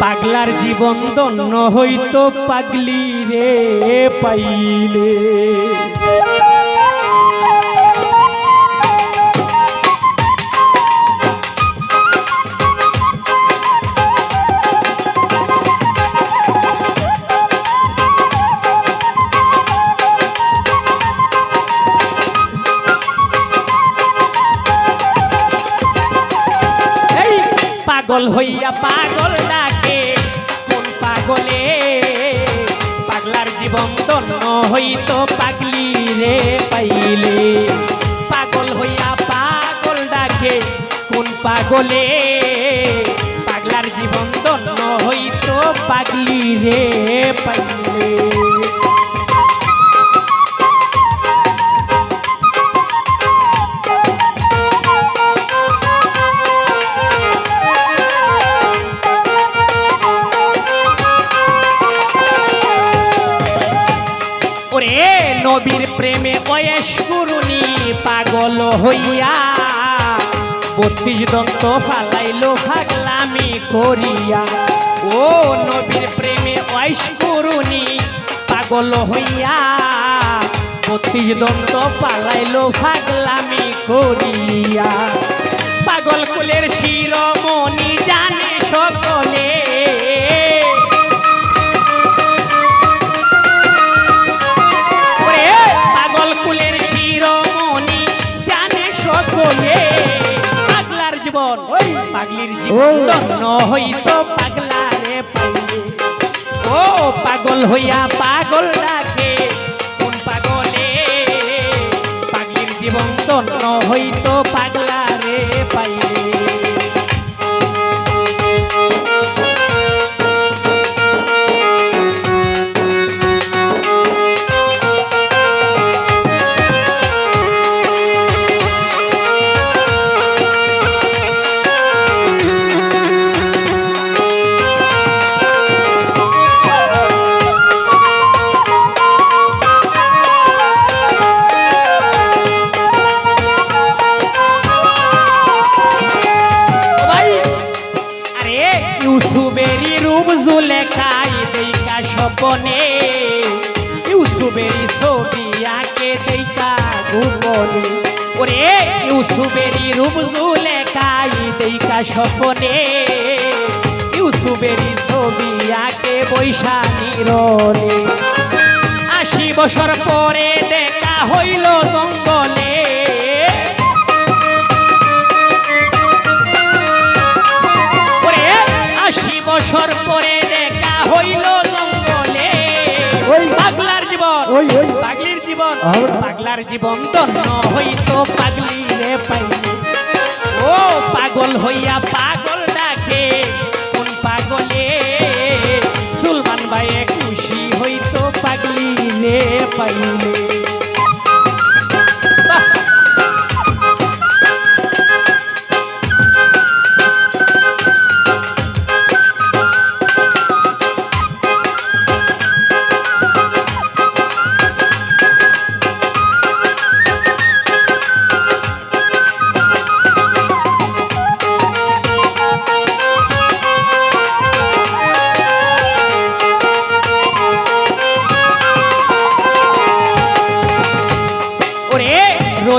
পাগলার জীবন দন্য হইতো পাগলি রে পাইলে। পাগল হইয়া পাগল ডাকে পাগলে, পাগলার জীবন দন্য হইতো পাগলি রে পাইলে। পাগল হইয়া পাগল ডাকে, কোন পাগলে? পাগলার জীবন দন্য হইতো পাগলি রে পাইলে। নবীর প্রেমে বয়স করুনি পাগল হইয়া। বত্রিশ দন্ত ফালাইলো ফাগলামি করিয়া। ও নবীর প্রেমে বয়স করুনি পাগল হইয়া। বত্রিশ দন্ত পালাইলো ফাগলামি করিয়া। পাগল কুলের শিরমণি জীবন। পাগলির জীবন হইতো পাগলারে পাইলে ও পাগল হইয়া পাগল ডাকে কোন পাগলে? পাগলির জীবন হইত হইতো পাগলারে জুলেখাই দেইকা স্বপনে। ইউসুবেরি ছবি আঁকে দেইকা ঘুমনে। ওরে ইউসুবেরি রূপ জুলেখাই দেইকা স্বপনে। ইউসুবেরি ছবি আঁকে বৈশা নিরলে আশি বছর পরে দেখা হইল জঙ্গলে। পাগলির জীবন দন্ন হইতো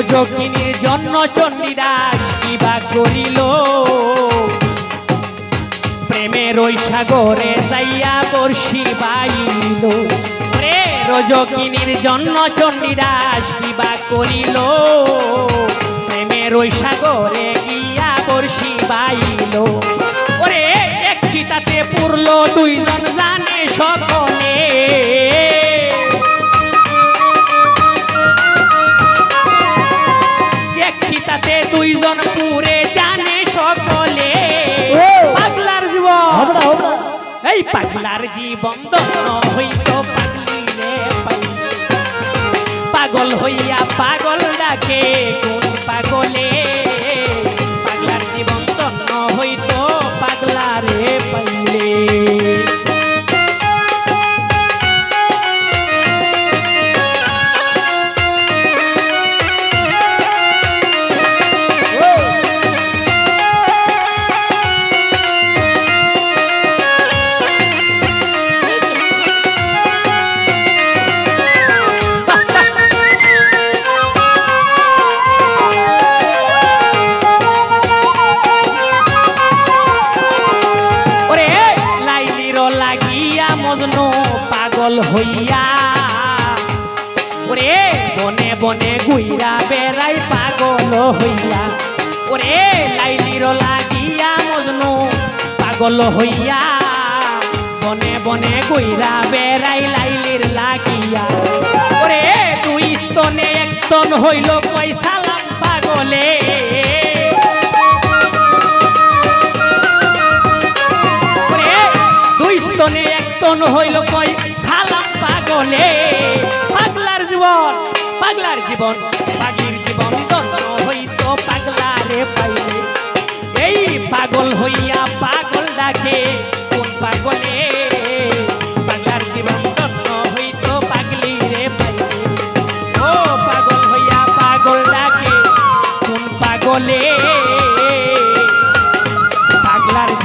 রোজকিনীর জন্য চণ্ডীদাস কিবা করিল। প্রেমের ওই সাগরে যাইয়া বর্ষি বাইল। ওরে রোজকিনীর জন্য চণ্ডীদাস কিবা করিল। প্রেমের ওই সাগরে গিয়া বর্ষি বাইল। ওরে এক চিতাতে পুরলো দুইজন এই পাগলার জীবন হইত পাগলি রে। পাগল হইয়া পাগল ডাকে কোন মজনু পাগল হইয়া। ওরে বনে বনে গুইরা বেড়াই পাগল হইয়া। ওরে লাইলির লাগিয়া মজনু পাগল হইয়া। বনে বনে গুইরা বেড়াই লাইলির লাগিয়া। ওরে দুই স্তনে এক তন হইল পয়সা পাগলে। হইল কই? সালাম পাগলে। পাগলার জীবন পাগলার জীবন, পাগলির জীবন দন্ত হইতো পাগলারে পাইলে। এই পাগল হইয়া পাগল ডাকে, কোন পাগলে? পাগলার জীবন দন্ত হইতো পাগলি রে পাইলে। ও পাগল হইয়া পাগল ডাকে, কোন পাগলে?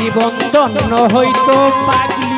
জীবন ধন্য হইতো পাগলি